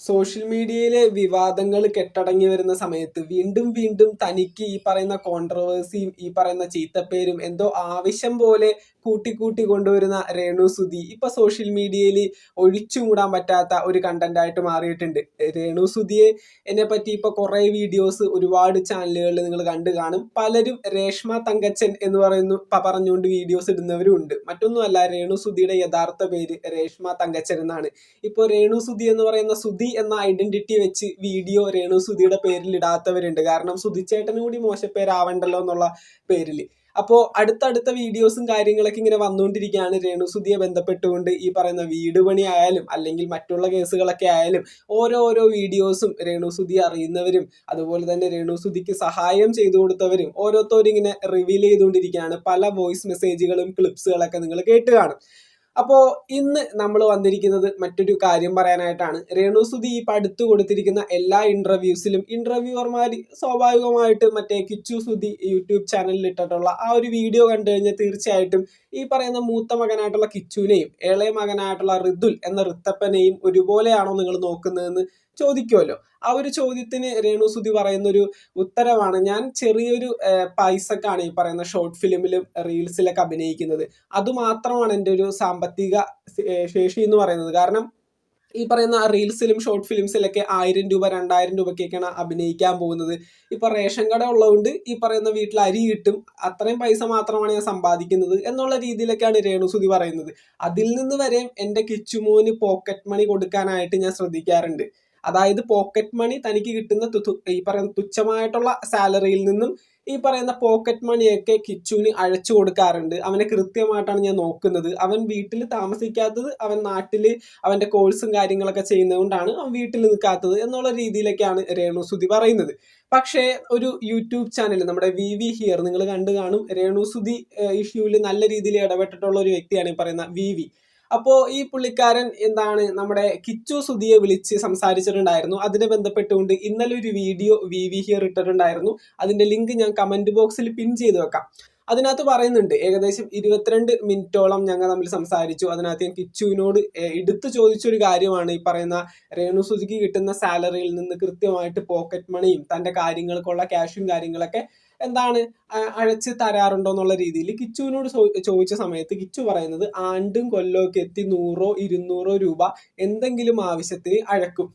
Social മീഡിയയിലെ വിവാദങ്ങൾ കെട്ടടങ്ങി വരുന്ന സമയത്ത് വീണ്ടും വീണ്ടും തനിക്ക് ഈ പറയുന്ന കോൺട്രവേഴ്സിയും ഈ പറയുന്ന ചീത്തപ്പേരും എന്തോ ആവശ്യം പോലെ കൂട്ടിക്കൂട്ടി കൊണ്ടുവരുന്ന രേണു സുധി ഇപ്പൊ സോഷ്യൽ മീഡിയയിൽ ഒഴിച്ചുകൂടാൻ പറ്റാത്ത ഒരു കണ്ടന്റ് ആയിട്ട് മാറിയിട്ടുണ്ട്. രേണു സുധിയെ എന്നെ പറ്റി ഇപ്പൊ കുറെ വീഡിയോസ് ഒരുപാട് ചാനലുകളിൽ നിങ്ങൾ കണ്ടു കാണും. പലരും രേഷ്മ തങ്കച്ചൻ എന്ന് പറയുന്നു പറഞ്ഞുകൊണ്ട് വീഡിയോസ് ഇടുന്നവരും ഉണ്ട് മറ്റൊന്നുമല്ല രേണു സുധിയുടെ യഥാർത്ഥ പേര് രേഷ്മ തങ്കച്ചൻ എന്നാണ്. ഇപ്പോൾ രേണു സുധി എന്ന് പറയുന്ന സുധി എന്ന ഐഡന്റിറ്റി വെച്ച് വീഡിയോ രേണു സുധിയുടെ പേരിൽ ഇടാത്തവരുണ്ട്. കാരണം സുധിച്ചേട്ടനും കൂടി മോശപ്പേരാവണ്ടല്ലോ എന്നുള്ള പേരിൽ അപ്പോൾ അടുത്തടുത്ത വീഡിയോസും കാര്യങ്ങളൊക്കെ ഇങ്ങനെ വന്നുകൊണ്ടിരിക്കുകയാണ് രേണു സുധിയെ ബന്ധപ്പെട്ടുകൊണ്ട് ഈ പറയുന്ന വീട് പണി ആയാലും അല്ലെങ്കിൽ മറ്റുള്ള കേസുകളൊക്കെ ആയാലും ഓരോ ഓരോ വീഡിയോസും രേണു സുധി അറിയുന്നവരും അതുപോലെ തന്നെ രേണു സുധിക്ക് സഹായം ചെയ്തു കൊടുത്തവരും ഓരോരുത്തരും ഇങ്ങനെ റിവീൽ ചെയ്തുകൊണ്ടിരിക്കുകയാണ്. പല വോയിസ് മെസ്സേജുകളും ക്ലിപ്സുകളൊക്കെ നിങ്ങൾ കേട്ട് കാണും. അപ്പോ ഇന്ന് നമ്മൾ വന്നിരിക്കുന്നത് മറ്റൊരു കാര്യം പറയാനായിട്ടാണ്. രേണു സുധി ഇപ്പൊ അടുത്ത് കൊടുത്തിരിക്കുന്ന എല്ലാ ഇന്റർവ്യൂസിലും ഇന്റർവ്യൂവർമാർ സ്വാഭാവികമായിട്ട് മറ്റേ കിച്ചു സുധി യൂട്യൂബ് ചാനലിൽ ഇട്ടിട്ടുള്ള ആ ഒരു വീഡിയോ കണ്ടു കഴിഞ്ഞാൽ തീർച്ചയായിട്ടും ഈ പറയുന്ന മൂത്ത മകനായിട്ടുള്ള കിച്ചുവിനെയും ഇളയ മകനായിട്ടുള്ള ഋതുൽ എന്ന ഋത്തപ്പനെയും ഒരുപോലെയാണോ നിങ്ങൾ നോക്കുന്നതെന്ന് ചോദിക്കുമല്ലോ ആ ഒരു ചോദ്യത്തിന് രേണു സുധി പറയുന്ന ഒരു ഉത്തരവാണ് ഞാൻ ചെറിയൊരു പൈസക്കാണ് ഈ പറയുന്ന ഷോർട്ട് ഫിലിമിലും റീൽസിലൊക്കെ അഭിനയിക്കുന്നത്. അതുമാത്രമാണ് എന്റെ ഒരു സാമ്പത്തിക ശേഷി എന്ന് പറയുന്നത്. കാരണം ഈ പറയുന്ന റീൽസിലും ഷോർട്ട് ഫിലിംസിലൊക്കെ ആയിരം രൂപ രണ്ടായിരം രൂപയ്ക്കൊക്കെയാണ് അഭിനയിക്കാൻ പോകുന്നത്. ഇപ്പൊ റേഷൻ കട ഉള്ളതുകൊണ്ട് ഈ പറയുന്ന വീട്ടിൽ അരി കിട്ടും. അത്രയും പൈസ മാത്രമാണ് ഞാൻ സമ്പാദിക്കുന്നത് എന്നുള്ള രീതിയിലൊക്കെയാണ് രേണുസുതി പറയുന്നത്. അതിൽ നിന്ന് വരെയും എന്റെ കിച്ചുമോന് പോക്കറ്റ് മണി കൊടുക്കാനായിട്ട് ഞാൻ ശ്രദ്ധിക്കാറുണ്ട്. അതായത് പോക്കറ്റ് മണി തനിക്ക് കിട്ടുന്ന ഈ പറയുന്ന തുച്ഛമായിട്ടുള്ള സാലറിയിൽ നിന്നും ഈ പറയുന്ന പോക്കറ്റ് മണിയൊക്കെ കിച്ചുവിന് അഴച്ചു കൊടുക്കാറുണ്ട്. അവനെ കൃത്യമായിട്ടാണ് ഞാൻ നോക്കുന്നത്. അവൻ വീട്ടിൽ താമസിക്കാത്തത് അവൻ നാട്ടിൽ അവന്റെ കോഴ്സും കാര്യങ്ങളൊക്കെ ചെയ്യുന്നതുകൊണ്ടാണ് അവൻ വീട്ടിൽ നിൽക്കാത്തത് എന്നുള്ള രീതിയിലൊക്കെയാണ് രേണു സുധി പറയുന്നത്. പക്ഷേ ഒരു യൂട്യൂബ് ചാനൽ നമ്മുടെ വി വി ഹിയർ നിങ്ങൾ കണ്ടു കാണും. രേണു സുധി ഇഷ്യൂവിൽ നല്ല രീതിയിൽ ഇടപെട്ടിട്ടുള്ള ഒരു വ്യക്തിയാണ് ഈ പറയുന്ന വി വി. അപ്പോൾ ഈ പുള്ളിക്കാരൻ എന്താണ് നമ്മുടെ കിച്ചു സുധിയെ വിളിച്ച് സംസാരിച്ചിട്ടുണ്ടായിരുന്നു. അതിനെ ബന്ധപ്പെട്ടുകൊണ്ട് ഇന്നലെ ഒരു വീഡിയോ വി വി ഹിയർ ഇട്ടിട്ടുണ്ടായിരുന്നു. അതിന്റെ ലിങ്ക് ഞാൻ കമന്റ് ബോക്സിൽ പിൻ ചെയ്ത് വെക്കാം. അതിനകത്ത് പറയുന്നുണ്ട് ഏകദേശം ഇരുപത്തിരണ്ട് മിനിറ്റോളം ഞങ്ങൾ തമ്മിൽ സംസാരിച്ചു. അതിനകത്ത് ഞാൻ കിച്ചുവിനോട് എടുത്തു ചോദിച്ചൊരു കാര്യമാണ്. ഈ പറയുന്ന രേണു സുധിക്ക് കിട്ടുന്ന സാലറിയിൽ നിന്ന് കൃത്യമായിട്ട് പോക്കറ്റ് മണിയും തന്റെ കാര്യങ്ങൾക്കുള്ള ക്യാഷും കാര്യങ്ങളൊക്കെ എന്താണ് അഴച്ച് തരാറുണ്ടോ എന്നുള്ള രീതിയിൽ കിച്ചുവിനോട് ചോദിച്ച സമയത്ത് കിച്ചു പറയുന്നത് ആണ്ടും കൊല്ലമൊക്കെ എത്തി നൂറോ ഇരുന്നൂറോ രൂപ എന്തെങ്കിലും ആവശ്യത്തിന് അഴക്കും.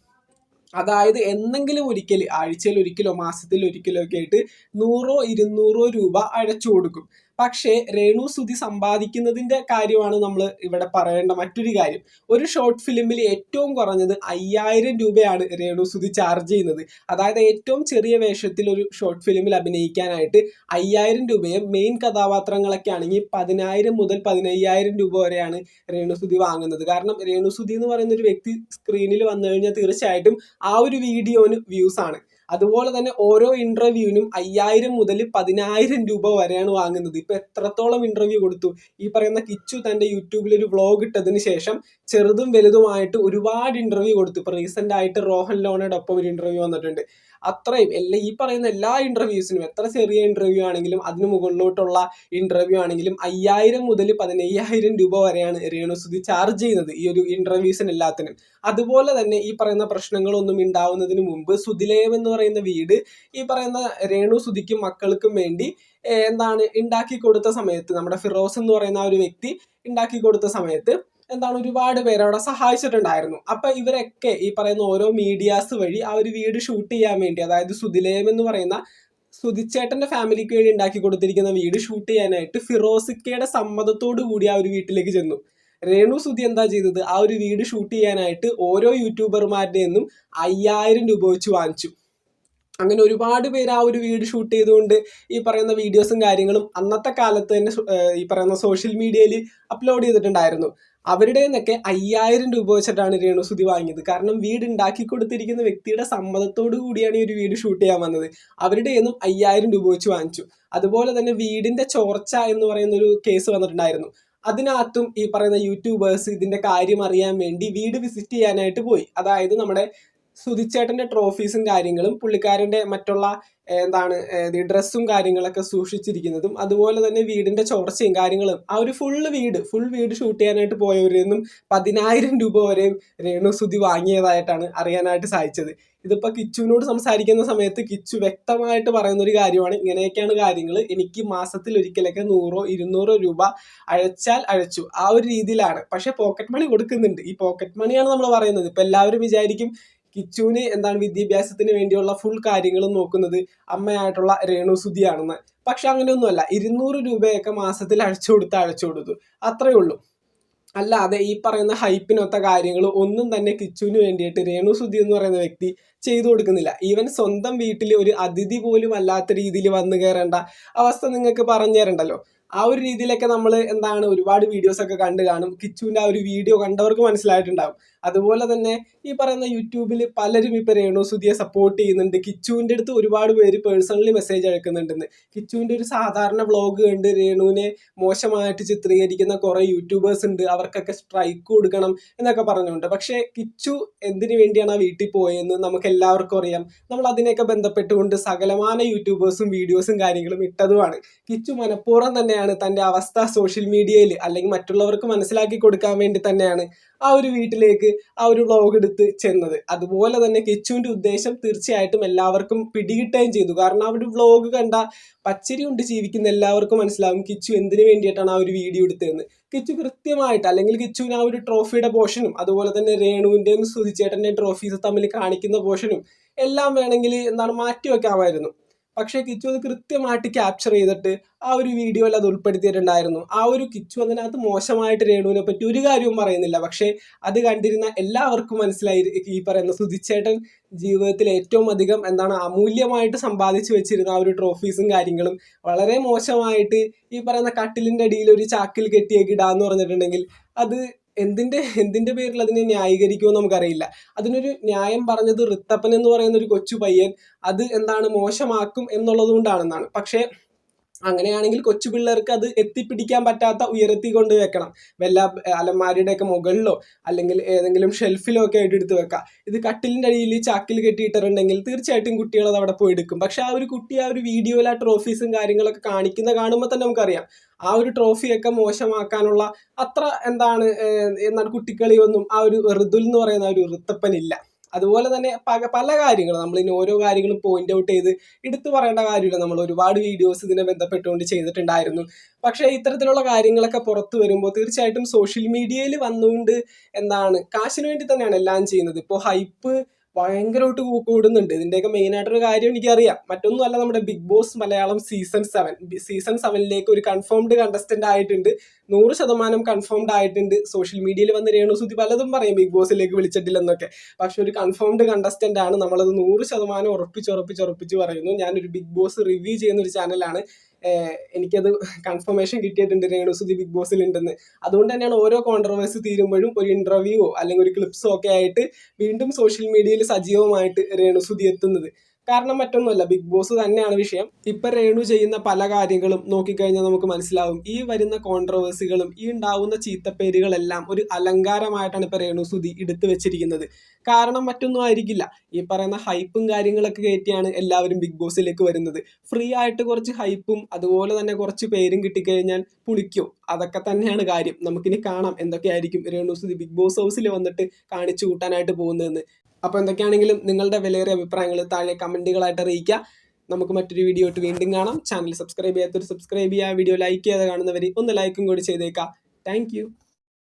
അതായത് എന്തെങ്കിലും ഒരിക്കൽ ആഴ്ചയിൽ ഒരിക്കലോ മാസത്തിൽ ഒരിക്കലോ ഒക്കെ ആയിട്ട് നൂറോ ഇരുന്നൂറോ രൂപ അടച്ചു കൊടുക്കും. പക്ഷേ രേണു സുധി സമ്പാദിക്കുന്നതിന്റെ കാര്യമാണ് നമ്മൾ ഇവിടെ പറയേണ്ട മറ്റൊരു കാര്യം. ഒരു ഷോർട്ട് ഫിലിമിൽ ഏറ്റവും കുറഞ്ഞത് അയ്യായിരം രൂപയാണ് രേണു സുധി ചാർജ് ചെയ്യുന്നത്. അതായത് ഏറ്റവും ചെറിയ വേഷത്തിൽ ഒരു ഷോർട്ട് ഫിലിമിൽ അഭിനയിക്കാനായിട്ട് അയ്യായിരം രൂപയും മെയിൻ കഥാപാത്രങ്ങളൊക്കെ ആണെങ്കിൽ പതിനായിരം മുതൽ പതിനയ്യായിരം രൂപ വരെയാണ് രേണുസുതി വാങ്ങുന്നത്. കാരണം രേണുസുതി എന്ന് പറയുന്ന ഒരു വ്യക്തി സ്ക്രീനിൽ വന്നു കഴിഞ്ഞാൽ തീർച്ചയായിട്ടും ആ ഒരു വീഡിയോന് വ്യൂസ് ആണ്. അതുപോലെ തന്നെ ഓരോ ഇന്റർവ്യൂവിനും അയ്യായിരം മുതൽ പതിനായിരം രൂപ വരെയാണ് വാങ്ങുന്നത്. ഇപ്പൊ എത്രത്തോളം ഇന്റർവ്യൂ കൊടുത്തു? ഈ പറയുന്ന കിച്ചു തന്റെ യൂട്യൂബിൽ ഒരു വ്ളോഗ് ഇട്ടതിന് ശേഷം ചെറുതും വലുതുമായിട്ട് ഒരുപാട് ഇന്റർവ്യൂ കൊടുത്തു. ഇപ്പൊ റീസെന്റ് ആയിട്ട് റോഹൻ ലോണയുടെ ഒപ്പം ഒരു ഇന്റർവ്യൂ വന്നിട്ടുണ്ട്. അത്രയും എല്ലാ ഈ പറയുന്ന എല്ലാ ഇന്റർവ്യൂസിനും എത്ര ചെറിയ ഇന്റർവ്യൂ ആണെങ്കിലും അതിന് മുകളിലോട്ടുള്ള ഇന്റർവ്യൂ ആണെങ്കിലും അയ്യായിരം മുതൽ പതിനയ്യായിരം രൂപ വരെയാണ് രേണുസുതി ചാർജ് ചെയ്യുന്നത് ഈ ഒരു ഇന്റർവ്യൂസിന് എല്ലാത്തിനും. അതുപോലെ തന്നെ ഈ പറയുന്ന പ്രശ്നങ്ങളൊന്നും ഉണ്ടാവുന്നതിന് മുമ്പ് സുതിലയം എന്ന് പറയുന്ന വീട് ഈ പറയുന്ന രേണു സുതിക്കും മക്കൾക്കും വേണ്ടി എന്താണ് ഉണ്ടാക്കി കൊടുത്ത സമയത്ത് നമ്മുടെ ഫിറോസ് എന്ന് പറയുന്ന ആ ഒരു വ്യക്തി ഉണ്ടാക്കി കൊടുത്ത സമയത്ത് എന്താണ് ഒരുപാട് പേര് അവിടെ സഹായിച്ചിട്ടുണ്ടായിരുന്നു. അപ്പൊ ഇവരൊക്കെ ഈ പറയുന്ന ഓരോ മീഡിയാസ് വഴി ആ ഒരു വീട് ഷൂട്ട് ചെയ്യാൻ വേണ്ടി അതായത് സുതിലയം എന്ന് പറയുന്ന സുതിച്ചേട്ടന്റെ ഫാമിലിക്ക് വേണ്ടി ഉണ്ടാക്കി കൊടുത്തിരിക്കുന്ന വീട് ഷൂട്ട് ചെയ്യാനായിട്ട് ഫിറോസിക്കയുടെ സമ്മതത്തോടു കൂടി ആ ഒരു വീട്ടിലേക്ക് ചെന്നു. രേണു സുധി എന്താ ചെയ്തത്? ആ ഒരു വീട് ഷൂട്ട് ചെയ്യാനായിട്ട് ഓരോ യൂട്യൂബർമാരുടെ നിന്നും അയ്യായിരം രൂപ വെച്ച് വാങ്ങിച്ചു. അങ്ങനെ ഒരുപാട് പേര് ആ ഒരു വീട് ഷൂട്ട് ചെയ്തുകൊണ്ട് ഈ പറയുന്ന വീഡിയോസും കാര്യങ്ങളും അന്നത്തെ കാലത്ത് തന്നെ ഈ പറയുന്ന സോഷ്യൽ മീഡിയയിൽ അപ്ലോഡ് ചെയ്തിട്ടുണ്ടായിരുന്നു. അവരുടെ നിന്നൊക്കെ അയ്യായിരം രൂപ വെച്ചിട്ടാണ് രേണുസുതി വാങ്ങിയത്. കാരണം വീട് ഉണ്ടാക്കി കൊടുത്തിരിക്കുന്ന വ്യക്തിയുടെ സമ്മതത്തോടു കൂടിയാണ് ഈ ഒരു വീട് ഷൂട്ട് ചെയ്യാൻ വന്നത്. അവരുടെ നിന്നും അയ്യായിരം രൂപ വെച്ച് വാങ്ങിച്ചു. അതുപോലെ തന്നെ വീടിന്റെ ചോർച്ച എന്ന് പറയുന്ന ഒരു കേസ് വന്നിട്ടുണ്ടായിരുന്നു. അതിനകത്തും ഈ പറയുന്ന യൂട്യൂബേഴ്സ് ഇതിന്റെ കാര്യം അറിയാൻ വേണ്ടി വീട് വിസിറ്റ് ചെയ്യാനായിട്ട് പോയി. അതായത് നമ്മുടെ സുധിച്ചേട്ടന്റെ ട്രോഫീസും കാര്യങ്ങളും പുള്ളിക്കാരന്റെ മറ്റുള്ള എന്താണ് ഡ്രസ്സും കാര്യങ്ങളൊക്കെ സൂക്ഷിച്ചിരിക്കുന്നതും അതുപോലെ തന്നെ വീടിന്റെ ചോർച്ചയും കാര്യങ്ങളും. ആ ഒരു ഫുള്ള് വീട് ഫുൾ വീട് ഷൂട്ട് ചെയ്യാനായിട്ട് പോയവരിൽ നിന്നും പതിനായിരം രൂപ വരെയും രേണു സുധി വാങ്ങിയതായിട്ടാണ് അറിയാനായിട്ട് സാധിച്ചത്. ഇതിപ്പോ കിച്ചുവിനോട് സംസാരിക്കുന്ന സമയത്ത് കിച്ചു വ്യക്തമായിട്ട് പറയുന്ന ഒരു കാര്യമാണ് ഇങ്ങനെയൊക്കെയാണ് കാര്യങ്ങൾ എനിക്ക് മാസത്തിൽ ഒരിക്കലൊക്കെ നൂറോ ഇരുന്നൂറോ രൂപ അഴച്ചാൽ അഴച്ചു ആ ഒരു രീതിയിലാണ്. പക്ഷേ പോക്കറ്റ് മണി കൊടുക്കുന്നുണ്ട്. ഈ പോക്കറ്റ് മണിയാണ് നമ്മൾ പറയുന്നത്. ഇപ്പൊ എല്ലാവരും വിചാരിക്കും കിച്ചുവിന് എന്താണ് വിദ്യാഭ്യാസത്തിന് വേണ്ടിയുള്ള ഫുൾ കാര്യങ്ങളും നോക്കുന്നത് അമ്മയായിട്ടുള്ള രേണു സുധിയാണെന്ന്. പക്ഷെ അങ്ങനെയൊന്നുമല്ല. ഇരുന്നൂറ് രൂപയൊക്കെ മാസത്തിൽ അഴിച്ചു കൊടുത്ത് അഴിച്ചു കൊടുത്തു. അത്രയേ ഉള്ളൂ. അല്ലാതെ ഈ പറയുന്ന ഹൈപ്പിനൊത്ത കാര്യങ്ങൾ ഒന്നും തന്നെ കിച്ചുവിന് വേണ്ടിയിട്ട് രേണു സുധി എന്ന് പറയുന്ന വ്യക്തി ചെയ്തു കൊടുക്കുന്നില്ല. ഈവൻ സ്വന്തം വീട്ടിൽ ഒരു അതിഥി പോലും അല്ലാത്ത രീതിയിൽ വന്നു കയറേണ്ട അവസ്ഥ നിങ്ങൾക്ക് പറഞ്ഞു തരണ്ടല്ലോ? ആ ഒരു രീതിയിലൊക്കെ നമ്മൾ എന്താണ് ഒരുപാട് വീഡിയോസ് ഒക്കെ കണ്ടു കാണും. കിച്ചുവിന്റെ ആ ഒരു വീഡിയോ കണ്ടവർക്ക് മനസ്സിലായിട്ടുണ്ടാവും. അതുപോലെ തന്നെ ഈ പറയുന്ന യൂട്യൂബിൽ പലരും ഇപ്പം രേണു സുധിയെ സപ്പോർട്ട് ചെയ്യുന്നുണ്ട്. കിച്ചുവിന്റെ അടുത്ത് ഒരുപാട് പേര് പേഴ്സണലി മെസ്സേജ് അയക്കുന്നുണ്ടെന്ന്. കിച്ചുവിന്റെ ഒരു സാധാരണ വ്ളോഗ് കണ്ട് രേണുവിനെ മോശമായിട്ട് ചിത്രീകരിക്കുന്ന കുറേ യൂട്യൂബേഴ്സ് ഉണ്ട്. അവർക്കൊക്കെ സ്ട്രൈക്ക് കൊടുക്കണം എന്നൊക്കെ പറഞ്ഞുകൊണ്ട്. പക്ഷേ കിച്ചു എന്തിനു വേണ്ടിയാണ് ആ വീട്ടിൽ പോയതെന്ന് നമുക്ക് എല്ലാവർക്കും അറിയാം. നമ്മൾ അതിനെയൊക്കെ ബന്ധപ്പെട്ടുകൊണ്ട് സകലമാന യൂട്യൂബേഴ്സും വീഡിയോസും കാര്യങ്ങളും ഇട്ടതുമാണ്. കിച്ചു മനഃപൂർവം തന്നെയാണ് തന്റെ അവസ്ഥ സോഷ്യൽ മീഡിയയിൽ അല്ലെങ്കിൽ മറ്റുള്ളവർക്ക് മനസ്സിലാക്കി കൊടുക്കാൻ വേണ്ടി തന്നെയാണ് ആ ഒരു വീട്ടിലേക്ക് ആ ഒരു വ്ളോഗ് എടുത്ത് ചെന്നത്. അതുപോലെ തന്നെ കിച്ചുവിന്റെ ഉദ്ദേശം തീർച്ചയായിട്ടും എല്ലാവർക്കും പിടികിട്ടുകയും ചെയ്തു. കാരണം ആ ഒരു വ്ളോഗ് കണ്ട പച്ചരി കൊണ്ട് ജീവിക്കുന്ന എല്ലാവർക്കും മനസ്സിലാവും കിച്ചു എന്തിനു വേണ്ടിയിട്ടാണ് ആ ഒരു വീഡിയോ എടുത്തതെന്ന്. കിച്ചു കൃത്യമായിട്ട് അല്ലെങ്കിൽ കിച്ചുവിന് ആ ഒരു ട്രോഫിയുടെ പോർഷനും അതുപോലെ തന്നെ രേണുവിന്റെയും സുധിച്ചേട്ടന്റെയും ട്രോഫീസ് തമ്മിൽ കാണിക്കുന്ന പോർഷനും എല്ലാം വേണമെങ്കിൽ എന്താണ് മാറ്റി വെക്കാമായിരുന്നു പക്ഷേ കിച്ചു അത് കൃത്യമായിട്ട് ക്യാപ്ചർ ചെയ്തിട്ട് ആ ഒരു വീഡിയോയിൽ അത് ഉൾപ്പെടുത്തിയിട്ടുണ്ടായിരുന്നു. ആ ഒരു കിച്ചു അതിനകത്ത് മോശമായിട്ട് രേണുവിനെ പറ്റി ഒരു കാര്യവും പറയുന്നില്ല. പക്ഷേ അത് കണ്ടിരുന്ന എല്ലാവർക്കും മനസ്സിലായി ഈ പറയുന്ന സുധിച്ചേട്ടൻ ജീവിതത്തിൽ ഏറ്റവും അധികം എന്താണ് അമൂല്യമായിട്ട് സമ്പാദിച്ചു വെച്ചിരുന്ന ആ ഒരു ട്രോഫീസും കാര്യങ്ങളും വളരെ മോശമായിട്ട് ഈ പറയുന്ന കട്ടിലിന്റെ അടിയിൽ ഒരു ചാക്കിൽ കെട്ടിയേക്ക് ഇടാന്ന് പറഞ്ഞിട്ടുണ്ടെങ്കിൽ അത് എന്തിന്റെ എന്തിന്റെ പേരിൽ അതിനെ ന്യായീകരിക്കുമോ നമുക്കറിയില്ല. അതിനൊരു ന്യായം പറഞ്ഞത് റിത്തപ്പൻ എന്ന് പറയുന്ന ഒരു കൊച്ചു പയ്യൻ അത് എന്താണ് മോശമാക്കും എന്നുള്ളത് കൊണ്ടാണെന്നാണ് പക്ഷേ അങ്ങനെയാണെങ്കിൽ കൊച്ചു പിള്ളേർക്ക് അത് എത്തിപ്പിടിക്കാൻ പറ്റാത്ത ഉയരത്തിൽ കൊണ്ട് വെക്കണം. വല്ല അലമാരിയുടെ ഒക്കെ മുകളിലോ അല്ലെങ്കിൽ ഏതെങ്കിലും ഷെൽഫിലോ ഒക്കെ ആയിട്ട് എടുത്ത് വെക്കാം. ഇത് കട്ടിലിന്റെ അടിയിൽ ചാക്കിൽ കെട്ടിയിട്ടിട്ടുണ്ടെങ്കിൽ തീർച്ചയായിട്ടും കുട്ടികൾ അത് അവിടെ പോയി എടുക്കും. പക്ഷെ ആ ഒരു കുട്ടി ആ ഒരു വീഡിയോയിൽ ആ ട്രോഫീസും കാര്യങ്ങളൊക്കെ കാണിക്കുന്ന കാണുമ്പോൾ തന്നെ നമുക്കറിയാം. ആ ഒരു ട്രോഫിയൊക്കെ മോശമാക്കാനുള്ള അത്ര എന്താണ് എന്താണ് കുട്ടിക്കളിയൊന്നും ആ ഒരു ഋതുൽ എന്ന് പറയുന്ന ഒരു ഋത്തപ്പനില്ല അതുപോലെ തന്നെ പല പല കാര്യങ്ങൾ നമ്മൾ ഇനി ഓരോ കാര്യങ്ങളും പോയിന്റ് ഔട്ട് ചെയ്ത് എടുത്തു പറയേണ്ട കാര്യമില്ല. നമ്മൾ ഒരുപാട് വീഡിയോസ് ഇതിനെ ബന്ധപ്പെട്ടുകൊണ്ട് ചെയ്തിട്ടുണ്ടായിരുന്നു. പക്ഷേ ഇത്തരത്തിലുള്ള കാര്യങ്ങളൊക്കെ പുറത്തു വരുമ്പോൾ തീർച്ചയായിട്ടും സോഷ്യൽ മീഡിയയിൽ വന്നുകൊണ്ട് എന്താണ് കാശിന് വേണ്ടി തന്നെയാണ് എല്ലാം ചെയ്യുന്നത്. ഇപ്പോൾ ഹൈപ്പ് ഭയങ്കരമായിട്ട് കൂടുന്നുണ്ട്. ഇതിന്റെയൊക്കെ മെയിൻ ആയിട്ടൊരു കാര്യം എനിക്കറിയാം. മറ്റൊന്നുമല്ല നമ്മുടെ Bigg Boss Malayalam season seven season സെവനിലേക്ക് ഒരു കൺഫേംഡ് കണ്ടസ്റ്റന്റ് ആയിട്ടുണ്ട്. നൂറ് ശതമാനം കൺഫേംഡ് ആയിട്ടുണ്ട്. സോഷ്യൽ മീഡിയയിൽ വന്ന് രേണുസുതി പലതും പറയും ബിഗ് ബോസിലേക്ക് വിളിച്ചിട്ടില്ലെന്നൊക്കെ. പക്ഷെ ഒരു കൺഫേംഡ് കണ്ടസ്റ്റന്റ് ആണ്. നമ്മളത് നൂറ് ശതമാനം ഉറപ്പിച്ച് ഉറപ്പിച്ച് ഉറപ്പിച്ച് പറയുന്നു. ഞാനൊരു ബിഗ് ബോസ് റിവ്യൂ ചെയ്യുന്ന ഒരു ചാനലാണ് എനിക്കത് കൺഫർമേഷൻ കിട്ടിയിട്ടുണ്ട് രേണുസുതി ബിഗ് ബോസിൽ ഉണ്ടെന്ന്. അതുകൊണ്ട് തന്നെയാണ് ഓരോ കോൺട്രവേഴ്സി തീരുമ്പോഴും ഒരു ഇന്റർവ്യൂവോ അല്ലെങ്കിൽ ഒരു ക്ലിപ്സോ ഒക്കെ ആയിട്ട് വീണ്ടും സോഷ്യൽ മീഡിയയിൽ സജീവമായിട്ട് രേണുസുതി എത്തുന്നത്. കാരണം മറ്റൊന്നുമല്ല ബിഗ് ബോസ് തന്നെയാണ് വിഷയം. ഇപ്പൊ രേണു ചെയ്യുന്ന പല കാര്യങ്ങളും നോക്കിക്കഴിഞ്ഞാൽ നമുക്ക് മനസ്സിലാവും. ഈ വരുന്ന കോൺട്രവേഴ്സികളും ഈ ഉണ്ടാവുന്ന ചീത്തപ്പേരുകളെല്ലാം ഒരു അലങ്കാരമായിട്ടാണ് ഇപ്പൊ രേണു സുധി എടുത്തു വെച്ചിരിക്കുന്നത്. കാരണം മറ്റൊന്നും ആയിരിക്കില്ല. ഈ പറയുന്ന ഹൈപ്പും കാര്യങ്ങളൊക്കെ കയറ്റിയാണ് എല്ലാവരും ബിഗ് ബോസിലേക്ക് വരുന്നത്. ഫ്രീ ആയിട്ട് കുറച്ച് ഹൈപ്പും അതുപോലെ തന്നെ കുറച്ച് പേരും കിട്ടിക്കഴിഞ്ഞാൽ പുളിക്കും. അതൊക്കെ തന്നെയാണ് കാര്യം. നമുക്കിനി കാണാം എന്തൊക്കെയായിരിക്കും രേണു സുധി ബിഗ് ബോസ് ഹൗസിൽ വന്നിട്ട് കാണിച്ചു കൂട്ടാനായിട്ട് പോകുന്നതെന്ന്. അപ്പോൾ എന്തൊക്കെയാണെങ്കിലും നിങ്ങളുടെ വിലയേറിയ അഭിപ്രായങ്ങൾ താഴെ കമന്റുകളായിട്ട് അറിയിക്കുക. നമുക്ക് മറ്റൊരു വീഡിയോ ആയിട്ട് വീണ്ടും കാണാം. ചാനൽ സബ്സ്ക്രൈബ് ചെയ്യാത്തൊരു സബ്സ്ക്രൈബ് ചെയ്യുക. വീഡിയോ ലൈക്ക് ചെയ്യാതെ കാണുന്നവർ ഒന്ന് ലൈക്കും കൂടി ചെയ്തേക്കാം താങ്ക്